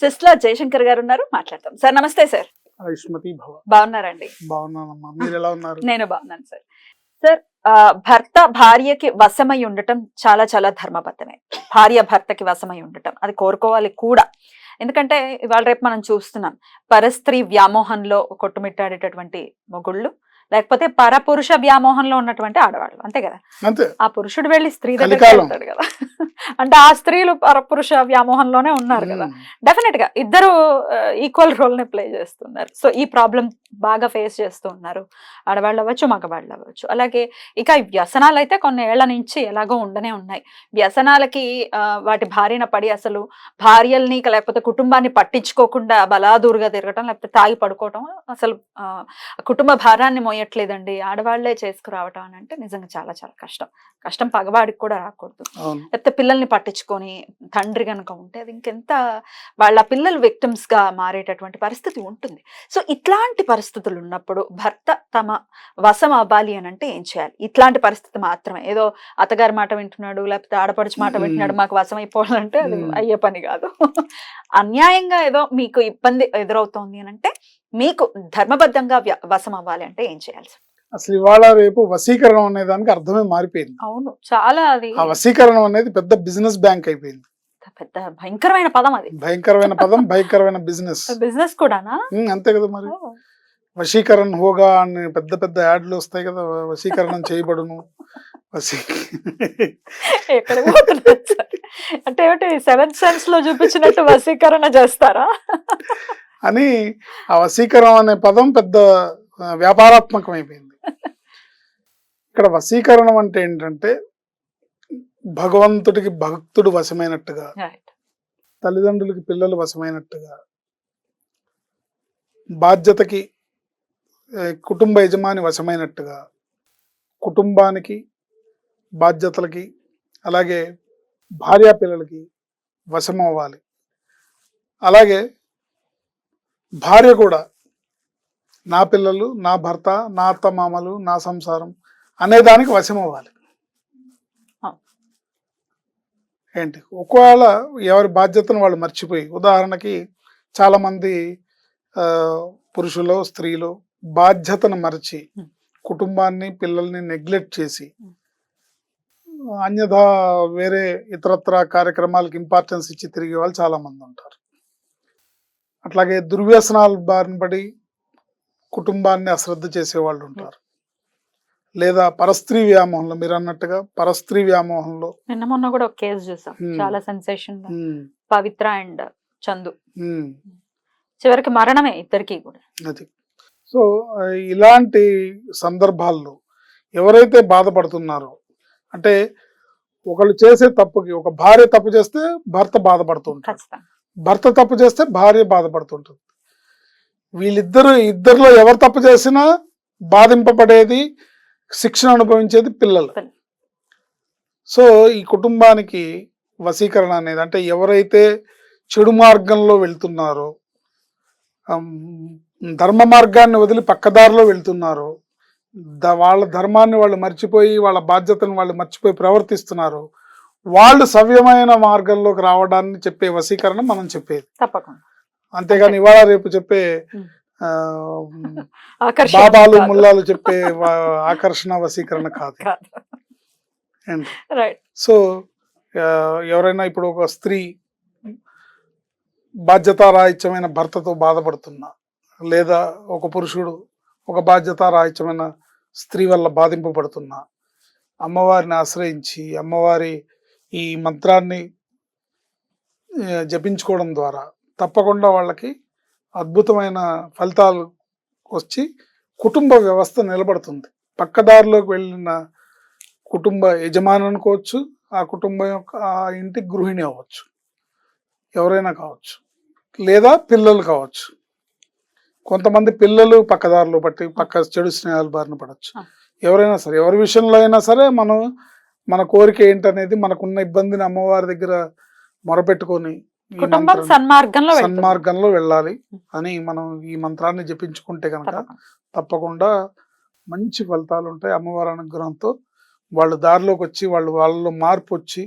సిస్లా జయశంకర్ గారు ఉన్నారు మాట్లాడతాం. సార్ నమస్తే సార్. ఆయుష్మతి భవ. బాగున్నారండి? బాగున్నానమ్మా. మీరు ఎలా ఉన్నారు? నేను బాగున్నాను సార్. సార్ భర్త భార్యకి వశమై ఉండటం చాలా చాలా ధర్మబద్ధమే. భార్య భర్తకి వశమై ఉండటం. అది కోరుకోవాలి కూడా. ఎందుకంటే ఇవాళ రేపు మనం చూస్తున్నాం. పరస్త్రీ వ్యామోహంలో కొట్టుమిట్టాడేటటువంటి మొగుళ్ళు లేకపోతే పరపురుష వ్యామోహంలో ఉన్నటువంటి ఆడవాళ్ళు. అంతే కదా? ఆ పురుషుడు వెళ్ళి స్త్రీ దగ్గర. వెళ్తాడు కదా? అంటే ఆ స్త్రీలు పరపురుష వ్యామోహంలోనే ఉన్నారు కదా. డెఫినెట్గా ఇద్దరు ఈక్వల్ రోల్ని ప్లే చేస్తున్నారు. సో ఈ ప్రాబ్లం బాగా ఫేస్ చేస్తూ ఉన్నారు. ఆడవాళ్ళు అవ్వచ్చు మగవాళ్ళు అవ్వచ్చు. అలాగే ఇక వ్యసనాలు అయితే కొన్ని ఏళ్ళ నుంచి ఎలాగో ఉండనే ఉన్నాయి. వ్యసనాలకి వాటి బారిన పడి అసలు భార్యల్ని లేకపోతే కుటుంబాన్ని పట్టించుకోకుండా బలాదూరుగా తిరగటం లేకపోతే తాగి పడుకోవటం అసలు ఆ, కుటుంబ భారాన్ని మోయట్లేదండి ఆడవాళ్ళే చేసుకురావటం అని అంటే నిజంగా చాలా చాలా కష్టం. కష్టం పగవాడికి కూడా రాకూడదు. లేకపోతే పిల్లల్ని పట్టించుకొని తండ్రి కనుక ఉంటే అది ఇంకెంత వాళ్ళ పిల్లలు విక్టిమ్స్గా మారేటటువంటి పరిస్థితి ఉంటుంది. సో ఇట్లాంటి పరిస్థితులు ఉన్నప్పుడు భర్త తమ వశం అవ్వాలి అని అంటే ఏం చేయాలి? ఇట్లాంటి పరిస్థితి మాత్రమే. ఏదో అత్తగారి మాట వింటున్నాడు లేకపోతే ఆడపడుచు మాట. వింటున్నాడు మాకు వశం అయిపోవాలంటే అది. అయ్యే పని కాదు. అన్యాయంగా ఏదో మీకు ఇబ్బంది ఎదురవుతోంది అని అంటే మీకు ధర్మబద్ధంగా వశం అవ్వాలి అంటే ఏం చేయాలి? అసలు ఇవాళ రేపు వసీకరణం అనే దానికి అర్థమే మారిపోయింది. అవును చాలా అది ఆ వసీకరణం అనేది పెద్ద బిజినెస్ బ్యాంక్ అయిపోయింది. పెద్ద భయంకరమైన పదం అది. భయంకరమైన పదం భయంకరమైన బిజినెస్. బిజినెస్ కూడానా? అంతే కదా మరి. వశీకరణ్ హోగా అని పెద్ద పెద్ద యాడ్లు వస్తాయి కదా వశీకరణం చేయబడును? అంటే సెవెంత్ సెన్స్లో చూపించినట్టు వశీకరణ చేస్తారా? అని ఆ వశీకరణం అనే పదం పెద్ద వ్యాపారాత్మకం అయిపోయింది ఇక్కడ వశీకరణం అంటే ఏంటంటే భగవంతుడికి భక్తుడు వశమైనట్టుగా తల్లిదండ్రులకి పిల్లలు వశమైనట్టుగా బాధ్యతకి కుటుంబ యజమాని వశమైనట్టుగా కుటుంబానికి బాధ్యతలకి అలాగే భార్యా పిల్లలకి వశం అవ్వాలి అలాగే భార్య కూడా నా పిల్లలు నా భర్త నా అత్త మామలు నా సంసారం అనే దానికి వశం అవ్వాలి. ఏంటి ఒకవేళ ఎవరి బాధ్యతను వాళ్ళు మర్చిపోయి ఉదాహరణకి చాలా మంది ఆ, పురుషులు స్త్రీలు బాధ్యతను మరచి. కుటుంబాన్ని పిల్లల్ని నెగ్లెక్ట్ చేసి. అన్యథా వేరే ఇతరత్ర కార్యక్రమాలకు ఇంపార్టెన్స్ ఇచ్చి తిరిగే వాళ్ళు చాలా మంది ఉంటారు అట్లాగే దుర్వ్యసనాలు బారిన పడి కుటుంబాన్ని అశ్రద్ధ చేసే వాళ్ళు ఉంటారు. లేదా పరస్త్రీ వ్యామోహంలో మీరు అన్నట్టుగా పరస్త్రీ వ్యామోహంలో నిన్న మొన్న కూడా ఒక కేసు చూసాం. చాలా సెన్సేషన్ పవిత్ర అండ్ చందు. చివరికి మరణమే ఇద్దరికి కూడా. అది. సో ఇలాంటి సందర్భాల్లో ఎవరైతే బాధపడుతున్నారో అంటే ఒకళ్ళు చేసే తప్పుకి ఒక భార్య తప్పు చేస్తే భర్త బాధపడుతుంటాడు ఖచ్చితంగా. భర్త తప్పు చేస్తే భార్య బాధపడుతుంటుంది వీళ్ళిద్దరు ఇద్దరిలో ఎవరు తప్పు చేసినా బాధింపబడేది శిక్షణ అనుభవించేది పిల్లలు. సో ఈ కుటుంబానికి వశీకరణ అనేది అంటే ఎవరైతే చెడు మార్గంలో వెళ్తున్నారో ధర్మ మార్గాన్ని వదిలి పక్కదారిలో వెళ్తున్నారో వాళ్ళ ధర్మాన్ని వాళ్ళు మర్చిపోయి వాళ్ళ బాధ్యతను వాళ్ళు మర్చిపోయి ప్రవర్తిస్తున్నారు వాళ్ళు సవ్యమైన మార్గంలోకి రావడాన్ని చెప్పే వశీకరణ మనం చెప్పేది. తప్పకుండా. అంతేగాని ఇవాళ రేపు చెప్పే బాబాలు. ముల్లాలు చెప్పే ఆకర్షణ వశీకరణ కాదు. సో ఎవరైనా ఇప్పుడు ఒక స్త్రీ బాధ్యతారాహిత్యమైన భర్తతో బాధపడుతున్నా లేదా ఒక పురుషుడు ఒక బాధ్యతారాహిత్యమైన స్త్రీ వల్ల బాధింపబడుతున్నా అమ్మవారిని ఆశ్రయించి అమ్మవారి ఈ మంత్రాన్ని జపించుకోవడం ద్వారా తప్పకుండా వాళ్ళకి అద్భుతమైన ఫలితాలు వచ్చి కుటుంబ వ్యవస్థ నిలబడుతుంది. పక్కదారిలోకి వెళ్ళిన కుటుంబ యజమాని అనుకోవచ్చు ఆ కుటుంబం యొక్క ఆ ఇంటి గృహిణి అవ్వచ్చు ఎవరైనా కావచ్చు లేదా పిల్లలు కావచ్చు. కొంతమంది పిల్లలు పక్కదారులు పట్టి పక్క చెడు స్నేహాలు బారిన పడవచ్చు. ఎవరైనా సరే ఎవరి విషయంలో అయినా సరే మనం మన కోరిక ఏంటనేది మనకున్న ఇబ్బందిని అమ్మవారి దగ్గర మొరపెట్టుకొని కుటుంబం సన్మార్గంలో వెళ్ళాలి అని మనం ఈ మంత్రాన్ని జపించుకుంటే కనుక తప్పకుండా. మంచి ఫలితాలు ఉంటాయి అమ్మవారి అనుగ్రహంతో వాళ్ళు దారిలోకి వచ్చి వాళ్ళు వాళ్ళలో మార్పు వచ్చి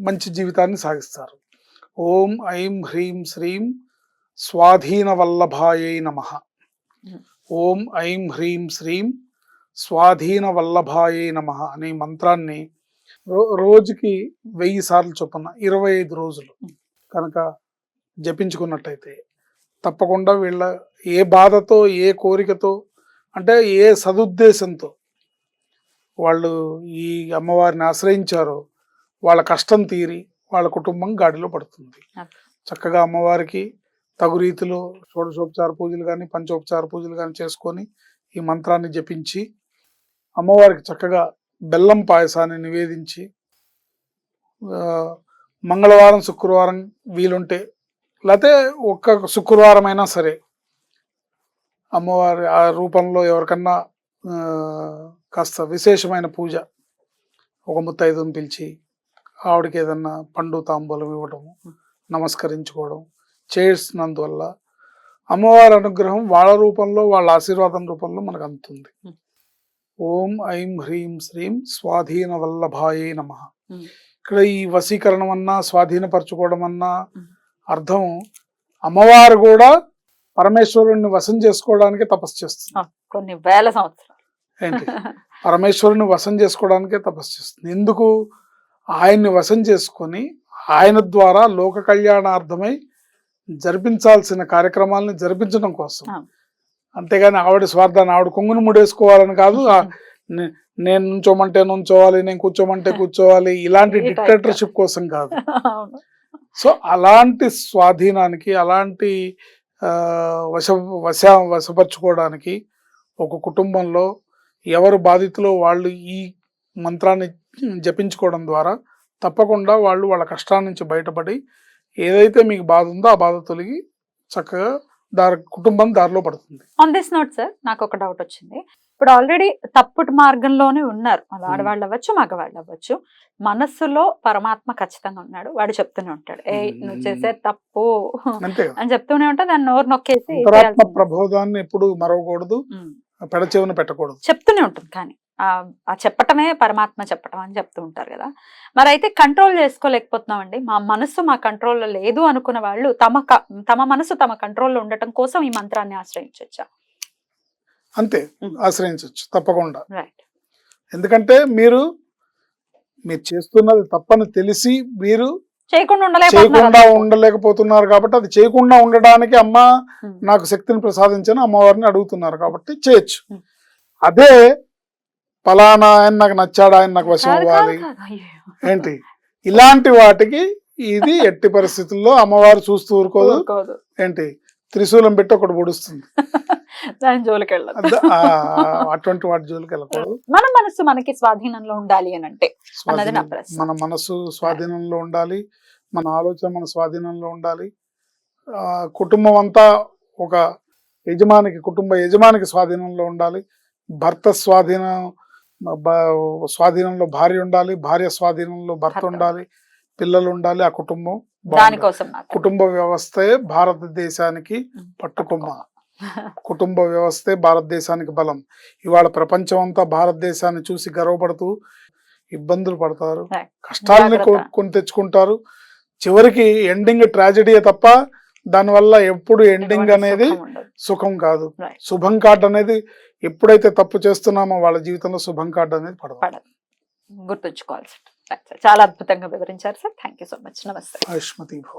మంచి జీవితాన్ని సాగిస్తారు ఓం ఐం హ్రీం శ్రీం స్వాధీన వల్లభాయై నమ. ఓం ఐం హ్రీం శ్రీం స్వాధీన వల్లభాయై నమ అనే మంత్రాన్ని రో రోజుకి వెయ్యి సార్లు చొప్పున ఇరవై ఐదు రోజులు. కనుక జపించుకున్నట్టయితే తప్పకుండా వీళ్ళ ఏ బాధతో ఏ కోరికతో అంటే ఏ సదుద్దేశంతో వాళ్ళు ఈ అమ్మవారిని ఆశ్రయించారో వాళ్ళ కష్టం తీరి వాళ్ళ కుటుంబం గాడిలో పడుతుంది. చక్కగా అమ్మవారికి తగు రీతిలో షోడశోపచార పూజలు కానీ పంచోపచార పూజలు కానీ చేసుకొని ఈ మంత్రాన్ని జపించి అమ్మవారికి చక్కగా బెల్లం పాయసాన్ని నివేదించి మంగళవారం శుక్రవారం వీలుంటే లేకపోతే ఒక్క శుక్రవారం అయినా సరే అమ్మవారి ఆ రూపంలో ఎవరికన్నా కాస్త విశేషమైన పూజ ఒక ముత్తైదుని పిలిచి ఆవిడకి ఏదన్నా పండు తాంబూలం ఇవ్వడం నమస్కరించుకోవడం చేసినందువల్ల అమ్మవారి అనుగ్రహం వాళ్ళ రూపంలో వాళ్ళ ఆశీర్వాదం రూపంలో మనకు అందుతుంది. ఓం ఐం హ్రీం శ్రీం స్వాధీన వల్లభాయే నమ. ఇక్కడ ఈ వశీకరణం అన్నా స్వాధీనపరచుకోవడం అన్నా. అర్థం అమ్మవారు కూడా పరమేశ్వరుణ్ణి వశం చేసుకోవడానికి తపస్సు చేస్తుంది. కొన్ని వేల సంవత్సరాలు. ఏంటి? పరమేశ్వరుని వశం చేసుకోవడానికే తపస్సు చేస్తుంది. ఎందుకు? ఆయన్ని వశం చేసుకొని ఆయన ద్వారా లోక కళ్యాణార్థమై జరిపించాల్సిన కార్యక్రమాలని జరిపించడం కోసం. అంతేగాని ఆవిడ స్వార్థాన్ని ఆవిడ కొంగుని ముడేసుకోవాలని కాదు నేను నుంచోమంటే నుంచోవాలి నేను కూర్చోమంటే కూర్చోవాలి ఇలాంటి. డిక్టేటర్షిప్ కోసం కాదు. సో అలాంటి స్వాధీనానికి అలాంటి వశ వశ వశపరచుకోవడానికి ఒక కుటుంబంలో ఎవరు బాధితులో వాళ్ళు ఈ మంత్రాన్ని జపించుకోవడం ద్వారా తప్పకుండా వాళ్ళు వాళ్ళ కష్టాల నుంచి బయటపడి ఏదైతే మీకు బాధ ఉందో ఆ బాధ తొలగి చక్కగా దారి కుటుంబం దారిలో పడుతుంది. ఆన్ దిస్ నోట్ సార్ నాకు ఒక డౌట్ వచ్చింది. ఇప్పుడు ఆల్రెడీ తప్పుడు మార్గంలోనే ఉన్నారు. Hmm. ఆడవాళ్ళు అవ్వచ్చు మగవాళ్ళు అవ్వచ్చు. మనస్సులో పరమాత్మ ఖచ్చితంగా ఉన్నాడు. వాడు చెప్తూనే ఉంటాడు. ఏ నువ్వు Hmm. చేసే తప్పు అని చెప్తూనే ఉంటా. దాన్ని నోరు నొక్కేసి. ప్రబోధాన్ని ఎప్పుడు మరవకూడదు. ఉమ్. పెడచెవిన పెట్టకూడదు. చెప్తూనే ఉంటుంది కానీ. ఆ చెప్పటమే పరమాత్మ చెప్పటం అని చెప్తూ ఉంటారు కదా. మరి అయితే కంట్రోల్ చేసుకోలేకపోతున్నామండి. మా మనసు మా కంట్రోల్లో లేదు అనుకున్న వాళ్ళు తమ తమ మనసు తమ కంట్రోల్లో ఉండటం కోసం ఈ మంత్రాన్ని ఆశ్రయించవచ్చా అంతే. ఆశ్రయించవచ్చు తప్పకుండా. రైట్ ఎందుకంటే మీరు మీరు చేస్తున్నది తప్పని తెలిసి మీరు చేయకుండా ఉండలేకపోతున్నారు కాబట్టి అది చేయకుండా ఉండడానికి అమ్మ. నాకు శక్తిని ప్రసాదించని అమ్మవారిని అడుగుతున్నారు కాబట్టి చేయొచ్చు. అదే పలానా ఆయన నాకు నచ్చాడు ఆయన నాకు వశం అవ్వాలి. ఏంటి? ఇలాంటి వాటికి ఇది ఎట్టి పరిస్థితుల్లో అమ్మవారు చూస్తూ ఊరుకోదు. ఏంటి? త్రిశూలం పెట్టి ఒకటి పొడుస్తుంది దాని జోలికి వెళ్ళదు అద- ఆ, అటువంటి వాటి జోలికి వెళ్ళకూడదు. మన మనసు మనకి స్వాధీనంలో ఉండాలి అని అంటే. మన మనసు స్వాధీనంలో ఉండాలి. మన ఆలోచన మన స్వాధీనంలో ఉండాలి. ఆ, కుటుంబం అంతా ఒక యజమానికి కుటుంబ యజమానికి స్వాధీనంలో ఉండాలి. భర్త స్వాధీనం స్వాధీనంలో భార్య ఉండాలి భార్య స్వాధీనంలో భర్త. ఉండాలి పిల్లలు ఉండాలి ఆ కుటుంబం. దానికోసం. కుటుంబ వ్యవస్థే భారతదేశానికి పట్టుకొమ్మ కుటుంబ వ్యవస్థే భారతదేశానికి బలం ఇవాళ ప్రపంచం అంతా భారతదేశాన్ని చూసి గర్వపడుతూ ఇబ్బందులు పడతారు. కష్టాలని. కొని తెచ్చుకుంటారు చివరికి ఎండింగ్ ట్రాజడీయే తప్ప దానివల్ల ఎప్పుడు ఎండింగ్ అనేది సుఖం కాదు. శుభం కార్డ్ అనేది ఎప్పుడైతే తప్పు చేస్తున్నామో వాళ్ళ జీవితంలో శుభం కార్డ్ అనేది పడదు. పడదు. గుర్తుంచుకోవాల్సి ఉంటుంది. చాలా అద్భుతంగా వివరించారు sir thank you so much నమస్తే. ఆయుష్మతి భవ.